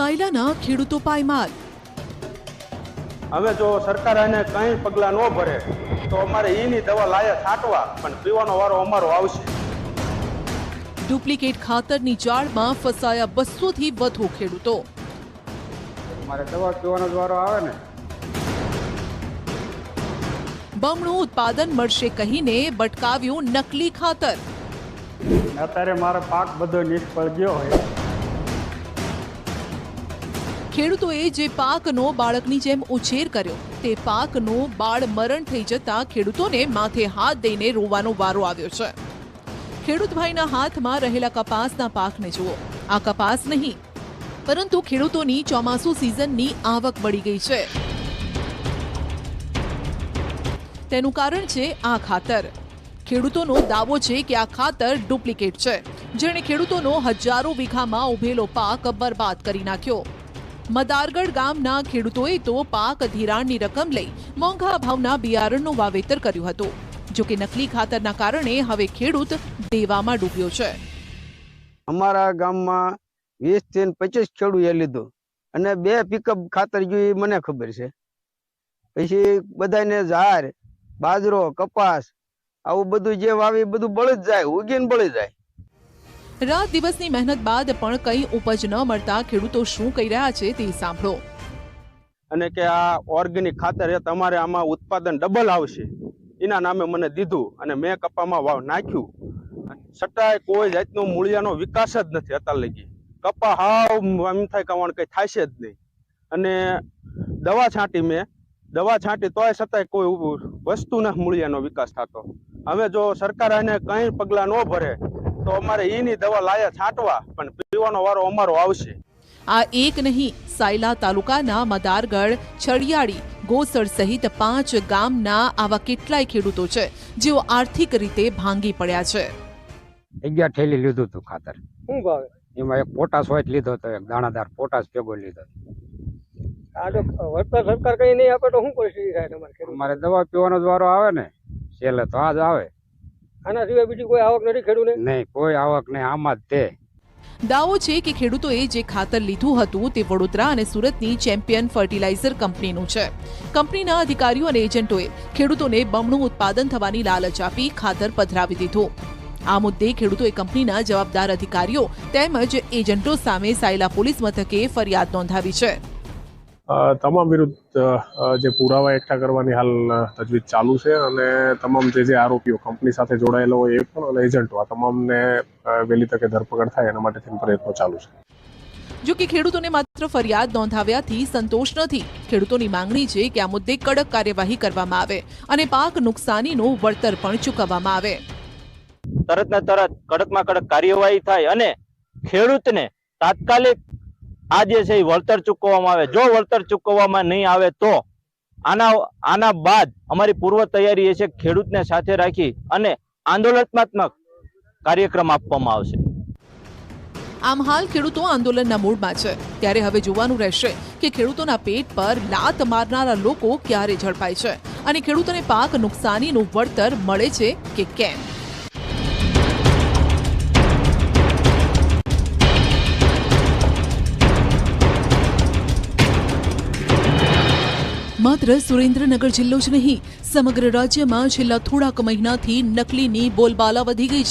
સાયલાના ખેડૂતો પાયમાલ. હવે જો સરકાર એને કંઈ પગલાં ન ભરે તો અમારે ઈની દવા લાયા છાંટવા પણ પીવાનો વારો અમારો આવશે. ડુપ્લિકેટ ખાતરની જાળમાં ફસાયા બસોથી વધુ ખેડૂતો. મારે દવા પીવાનો વારો આવે ને. બમણું ઉત્પાદન મળશે કહીને બટકાવ્યું નકલી ખાતર. અત્યારે મારો પાક બધો નિષ્ફળ ગયો હોય. ખેડૂતોએ જે પાકનો બાળકની જેમ ઉછેર કર્યો, તે પાકનો બાળ મરણ થઈ જતા ખેડૂતોને માથે હાથ દઈને રોવાનો વારો આવ્યો છે. ખેડૂત ભાઈના હાથમાં રહેલા કપાસના પાકને જુઓ, આ કપાસ નહીં, પરંતુ ખેડૂતોની ચોમાસુ સિઝનની આવક બળી ગઈ છે. તેનું કારણ છે આ ખાતર. ખેડૂતોનો દાવો છે કે આ ખાતર ડુપ્લિકેટ છે. જેણે ખેડૂતોનો હજારો વીઘામાં ઉભેલો પાક બરબાદ કરી નાખ્યો. મદારગઢ ગામના ખેડૂતોએ તો પાક ધિરાણની રકમ લઈ મોંઘા ભાવના બિયારણનું વાવેતર કર્યું હતું. જોકે નકલી ખાતરના કારણે હવે ખેડૂત દેવામાં ડૂબ્યો છે. અમારા ગામમાં વીસથી પચીસ ખેડૂએ લીધું અને બે પિકઅપ ખાતર જોઈ મને ખબર છે. પછી બધાને ઝાર બાજરો, કપાસ, આવું બધું જે વાવી બધું બળી જાય, ઉગીને બળી જાય. રાત દિવસની મહેનત બાદ પણ કંઈ ઉપજ ન મળતા ખેડૂતો શું કહી રહ્યા છે તે સાંભળો. અને કે આ ઓર્ગેનિક ખાતર તમારે આમાં ઉત્પાદન ડબલ આવશે. એના નામે મને દીધું અને મેં કપામાં વાવ નાખ્યું. છતાંય કોઈ જાતનો મૂળિયાનો વિકાસ જ નથી અત્યાર લગી. કપા હાવ એમ થાય કમાણ કંઈ થશે જ નહીં. અને દવા છાંટી મેં. દવા છાંટી તોય છતાંય કોઈ વસ્તુના મૂળિયાનો વિકાસ થતો. હવે જો સરકાર આને કંઈ પગલાં ન ભરે તો અમારે ઈની દવા લાયા છાંટવા પણ પીવાનો વારો અમારો આવશે. આ એક નહીં સાયલા તાલુકાના મદારગઢ છડિયાળી ગોસર સહિત પાંચ ગામના આવા કેટલાય ખેડૂતો છે જેઓ આર્થિક રીતે ભાંગી પડ્યા છે. અગિયાર થેલી લીધું હતું ખાતર. શું ભાવે? એમાં એક પોટાશ હોય લીધો હતો એક દાણાદાર પોટાશ ભેગો લીધો સરકાર કઈ નહીં આપે તો શું પરિસ્થિતિ થાય તમારે ખેડૂત અમારે દવા પીવાનો જ વારો આવે ને છેલ્લે તો આ જ આવે. આના સિવાય બીજી કોઈ આવક નથી ખેડૂતને? નહીં કોઈ આવક નહીં આમાં જ તે. દાવો છે કે ખેડૂતોએ જે ખાતર લીધું હતું તે વડોદરા અને સુરતની ચેમ્પિયન ફર્ટિલાઇઝર કંપનીનું છે. કંપનીના અધિકારીઓ અને એજન્ટોએ ખેડૂતોને બમણું ઉત્પાદન થવાની લાલચ આપી ખાતર પધરાવી દીધું. આ મુદ્દે ખેડૂતોએ કંપનીના જવાબદાર અધિકારીઓ તેમજ એજન્ટો સામે સાયલા પોલીસ મથકે ફરિયાદ નોંધાવી છે. તમામ વિરુદ્ધ જે પુરાવા એકઠા કરવાની હાલ તજવીજ ચાલુ છે અને તમામ જે જે આરોપીઓ કંપની સાથે જોડાયેલો હોય એ પણ અને એજન્ટો આ તમામને વહેલી તકે ધરપકડ થાય એના માટે થઈને પ્રયત્નો ચાલુ છે. જો કે ખેડૂતોને માત્ર ફરિયાદ નોંધાવ્યાથી સંતોષ નથી. ખેડૂતોની માંગણી છે કે આ મુદ્દે કડક કાર્યવાહી કરવામાં આવે અને પાક નુકસાનીનું વળતર પણ ચૂકવવામાં આવે. તરત ને તરત કડકમાં કડક કાર્યવાહી થાય અને ખેડૂતને તાત્કાલિક આ જે છે એ વળતર ચૂકવવામાં આવે. જો વળતર ચૂકવવામાં નહીં આવે તો આના આના બાદ અમારી પૂર્વ તૈયારી એ છે ખેડૂતને સાથે રાખી અને આંદોલનાત્મક કાર્યક્રમ આપવામાં આવશે. આમ હાલ ખેડૂતો આંદોલનના મૂડમાં છે. ત્યારે હવે જોવાનું રહેશે કે ખેડૂતોના પેટ પર લાત મારનારા લોકો ક્યારે ઝડપાય છે અને ખેડૂતોને પાક નુકસાનીનું વળતર મળે છે કે કેમ? માત્ર સુરેન્દ્રનગર જિલ્લો જ નહીં, સમગ્ર રાજ્યમાં છેલ્લા થોડાક મહિનાથી નકલીની બોલબાલા વધી ગઈ છે.